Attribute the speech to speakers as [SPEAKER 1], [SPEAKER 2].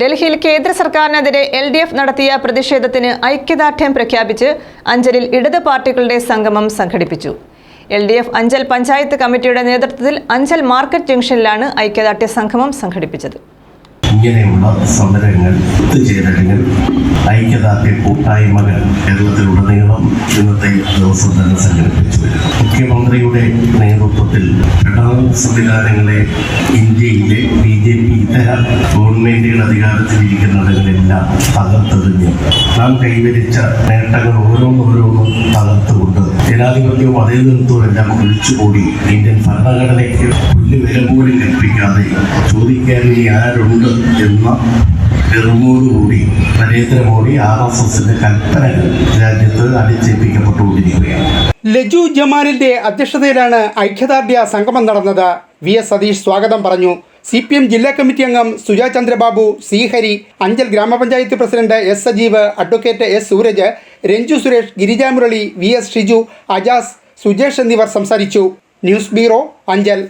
[SPEAKER 1] ഡൽഹിയിൽ കേന്ദ്ര സർക്കാരിനെതിരെ എൽ ഡി എഫ് നടത്തിയ പ്രതിഷേധത്തിന് ഐക്യദാർഢ്യം പ്രഖ്യാപിച്ച് അഞ്ചലിൽ ഇടത് പാർട്ടികളുടെ സംഗമം സംഘടിപ്പിച്ചു. L D F Anchal panchayat കമ്മിറ്റിയുടെ നേതൃത്വത്തിൽ അഞ്ചൽ മാർക്കറ്റ് ജംഗ്ഷനിലാണ് ഐക്യദാർഢ്യ സംഗമം സംഘടിപ്പിച്ചത്.
[SPEAKER 2] ഇങ്ങനെയുള്ള സമരങ്ങൾ ഒത്തുചേരലുകൾ ഐക്യദാർഢ്യ കൂട്ടായ്മകൾ കേരളത്തിലുടനീളം ഇന്നത്തെ ദിവസം തന്നെ സംഘടിപ്പിച്ചു മുഖ്യമന്ത്രിയുടെ നേതൃത്വത്തിൽ ഫെഡറൽ സംവിധാനങ്ങളെ ഇന്ത്യയിലെ ബി ജെ പി ഇതര ഗവൺമെന്റുകൾ അധികാരത്തിലിരിക്കുന്നവരെല്ലാം തകർത്തെറിഞ്ഞ് നാം കൈവരിച്ച നേട്ടങ്ങൾ ഓരോന്നോരോന്നും തകർത്തുകൊണ്ട് ജനാധിപത്യവും അതേ നിർത്തവും എല്ലാം ഒഴിച്ചുകൂടി ഇന്ത്യൻ ഭരണഘടനയ്ക്ക് പുല്ല് വില പോലും കൽപ്പിക്കാതെ ചോദിക്കാൻ ഇനി ആരുണ്ട് എന്ന വെറുമോടുകൂടി നരേന്ദ്രമോദി ആർ എസ് എസിന്റെ കൽപ്പനകൾ രാജ്യത്ത് അടിച്ചേൽപ്പിക്കപ്പെട്ടുകൊണ്ടിരിക്കുകയാണ്.
[SPEAKER 3] ലജു ജമാലിന്റെ അധ്യക്ഷതയിലാണ് ഐക്യദാർഢ്യ സംഗമം നടന്നത്. വി എസ് സതീഷ് സ്വാഗതം പറഞ്ഞു. സി പി എം ജില്ലാ കമ്മിറ്റി അംഗം സുജാ ചന്ദ്രബാബു സി ഹരി അഞ്ചൽ ഗ്രാമപഞ്ചായത്ത് president S Sajeev advocate S Sooraj Ranju Suresh Girija Murali V S Shiju Ajas Sujesh എന്നിവർ സംസാരിച്ചു. News bureau Anchal.